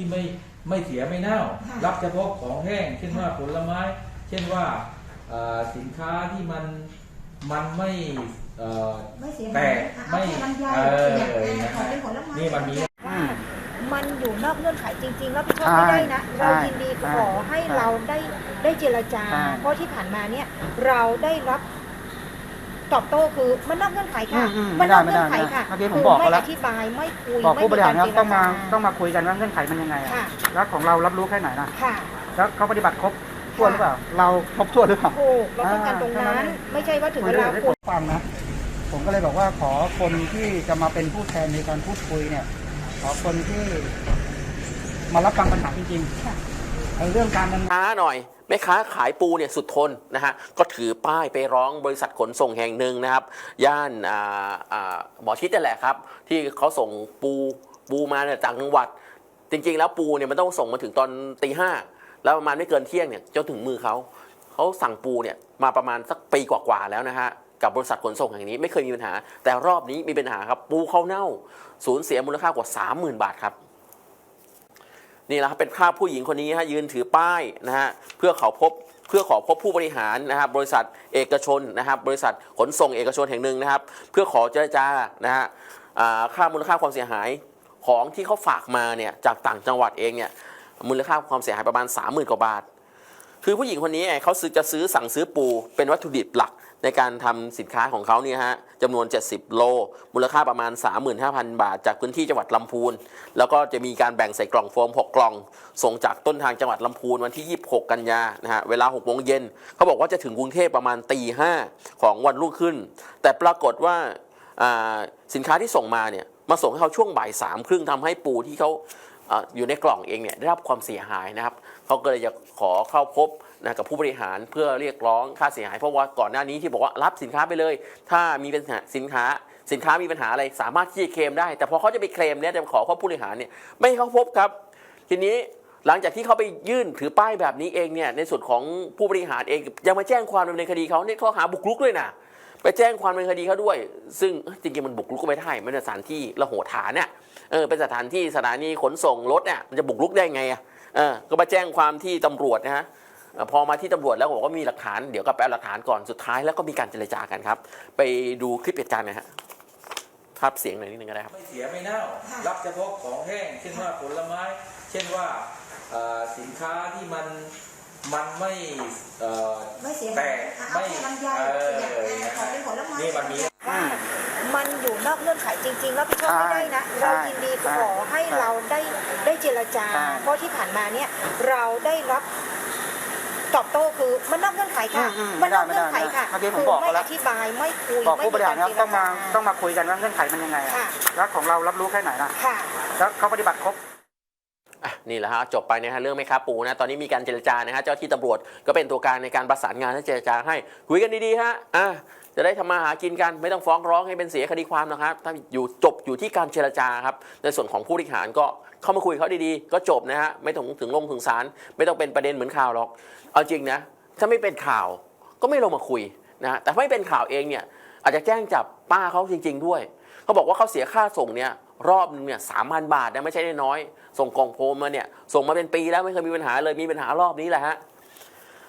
ที่ไม่ไม่เสียไม่เน่า ค่ะ รับเฉพาะของแห้ง เช่นว่าผลไม้ เช่นว่าเอ่อสินค้าที่มันมันไม่เอ่อ ไม่เสียแตหายกอะไม่เอาแค่ลำไยเออเนี่ยนะของเป็นผลไม้ นี่มันมี ว่ามันอยู่นอกเงื่อนไขจริงๆรับผิดชอบใช่ไม่ได้นะใช่เรายินดีขอให้ใช่เราได้ได้เจรจา ใช่ เพราะที่ผ่านมาเนี่ยเราได้รับ ตอบโต้คือมันนอกเงื่อนไขค่ะอืมอืมมันนอกไม่ได้เงื่อนไขไม่ได้ค่ะเมื่อกี้ผมบอกไม่เขาแล้ว อธิบายไม่คุยบอกผู้บริหารครับไต้องมาเจจต้องมาคุยกันว่าเงื่อนไขมันยังไงอะค่ะแล้วของเรารับรู้แค่ไหนนะค่ะ แล้วเขาปฏิบัติครบถ้วนหรือเปล่า เราครบถ้วนหรือเปล่า ถูกเราต้องการตรงอ่านั้น ไม่ใช่ว่าถึงคุเวยด้วลายได้ควผมฟังนะ ผมก็เลยบอกว่าขอคนที่จะมาเป็นผู้แทนในการพูดคุยเนี่ย ขอคนที่มารับฟังปัญหาจริงๆในเรื่องการดำเนินค้าหน่อย แม่ค้าขายปูเนี่ยสุดทนนะฮะก็ถือป้ายไปร้องบริษัทขนส่งแห่งหนึ่งนะครับ ย่านอ่าอ่าหมอชิดนั่นแหละครับ ที่เขาส่งปูปูมาเนี่ยจากจังหวัด จริง ๆ แล้วปูเนี่ยมันต้องส่งมาถึงตอนตีห้าแล้วประมาณไม่เกินเที่ยงเนี่ยจนถึงมือเขาเขาสั่งปูเนี่ยมาประมาณสักปีกว่าๆแล้วนะฮะกับบริษัทขนส่งแห่งนี้ไม่เคยมีปัญหา แต่รอบนี้มีปัญหาครับปูเขาเน่า สูญเสียมูลค่ากว่า 30,000 บาทครับ นี่แหละครับเป็นภาพผู้หญิงคนนี้ฮะยืนถือป้ายนะฮะเพื่อขอพบเพื่อขอพบผู้บริหารนะครับบริษัทเอกชนนะครับบริษัทขนส่งเอกชนแห่งหนึ่งนะครับ เพื่อขอเจรจานะฮะอ่าค่ามูลค่าความเสียหายของที่เขาฝากมาเนี่ยจากต่างจังหวัดเองเนี่ยมูลค่าความเสียหายประมาณ 30,000กว่าบาท คือผู้หญิงคนนี้เขาซื้อจะซื้อสั่งซื้อปูเป็นวัตถุดิบหลักในการทำสินค้าของเขาเนี่ยฮะจำนวน 70 โล มูลค่าประมาณ 35,000 บาท จากพื้นที่จังหวัดลำพูน แล้วก็จะมีการแบ่งใส่กล่องโฟม 6 กล่อง ส่งจากต้นทางจังหวัดลำพูนวันที่ 26 กันยานะฮะเวลา6โมงเย็นเขาบอกว่าจะถึงกรุงเทพประมาณตี5ของวันรุ่งขึ้น แต่ปรากฏว่าาสินค้าที่ส่งมาเนี่ยมาส่งให้เขาช่วงบ่ายสามครึ่งทำให้ปูที่เขา อยู่ในกล่องเองเนี่ยได้รับความเสียหายนะครับเขาก็เลยจะขอเข้าพบนะกับผู้บริหารเพื่อเรียกร้องค่าเสียหาย เพราะว่าก่อนหน้านี้ที่บอกว่ารับสินค้าไปเลย ถ้ามีปัญหาสินค้าสินค้ามีปัญหาอะไรสามารถที่จะเคลมได้ แต่พอเขาจะไปเคลมเนี่ยจะขอพบผู้บริหารเนี่ยไม่ให้เขาพบครับ ทีนี้หลังจากที่เขาไปยื่นถือป้ายแบบนี้เองเนี่ยในส่วนของผู้บริหารเองยังมาแจ้งความดำเนินคดีเขาเนี่ยข้อหาบุกรุกด้วยนะ ไปแจ้งความดำเนินคดีเขาด้วย ซึ่งเอ้ยจริงๆมันบุกรุกก็ไม่ได้มันเป็นสถานที่ระโหฐานเนี่ยเออเป็นสถานที่สถานีขนส่งรถเนี่ยมันจะบุกรุกได้ไงอะเออก็มาแจ้งความที่ตำรวจนะฮะเอ่อพอมาที่ตำรวจแล้วบอกว่ามีหลักฐานเดี๋ยวก็ไปเอาหลักฐานก่อนสุดท้ายแล้วก็มีการเจรจากันครับ ไปดูคลิปเหตุการณ์หนะฮะภาพเสียงหน่อยนิดนึงก็ได้ครับไม่เสียไม่เน่ารับเฉพาะของแห้งเช่นว่าผลไม้ เช่นว่าเอ่อสินค้าที่มันมันไม่เอ่อไม่เสียแตหายกอะไม่ นผลไม้นี่มันมีว่ามันอยู่นอกเงื่อนไขจริงๆรับผิดชอบไม่ได้นะใช่เรายินดีขอให้ใช่เราได้ได้เจรจา ใช่ เพราะที่ผ่านมาเนี่ยเราได้รับตอบโต้คือมันนอกเงื่อนไขค่ะ อืมอืมมันนอกเงื่อนไขค่ะไม่ได้ไม่ได้เมื่อกี้ผมคืบอกไม่เขาแล้วอธิบายไม่คุยบอกผู้บริหารครับไต้องมาเจจต้องมาคุยกันว่าเงื่อนไขมันยังไงอะค่ะ แล้วของเรารับรู้แค่ไหนนะค่ะ แล้วเขาปฏิบัติครบอะ นี่แหละฮะจบไปนะฮะเรื่องแม่ค้าปูนะตอนนี้มีการเจรจานะฮะเจ้าที่ตำรวจก็เป็นตัวกลางในการประสานงานให้เจรจาให้คุยกันดีๆฮะอะจะได้ทำมาหากินกันไม่ต้องฟ้องร้องให้เป็นเสียคดีความนะครับถ้าอยู่จบอยู่ที่การเจรจาครับในส่วนของผู้บริหารก็เข้ามาคุยเขาดีๆ ก็จบนะฮะไม่ต้องถึงลงถึงศาลไม่ต้องเป็นประเด็นเหมือนข่าวหรอก เอาจริงนะถ้าไม่เป็นข่าวก็ไม่ลงมาคุยนะฮะแต่ไม่เป็นข่าวเองเนี่ยอาจจะแจ้งจับป้าเขาจริง ๆ ด้วย เขาบอกว่าเขาเสียค่าส่งเนี่ย รอบนึงเนี่ยสามพันบาทนะไม่ใช่น้อย ส่งกล่องโฟมมาเนี่ยส่งมาเป็นปีแล้วไม่เคยมีปัญหาเลยมีปัญหารอบนี้แหละฮะ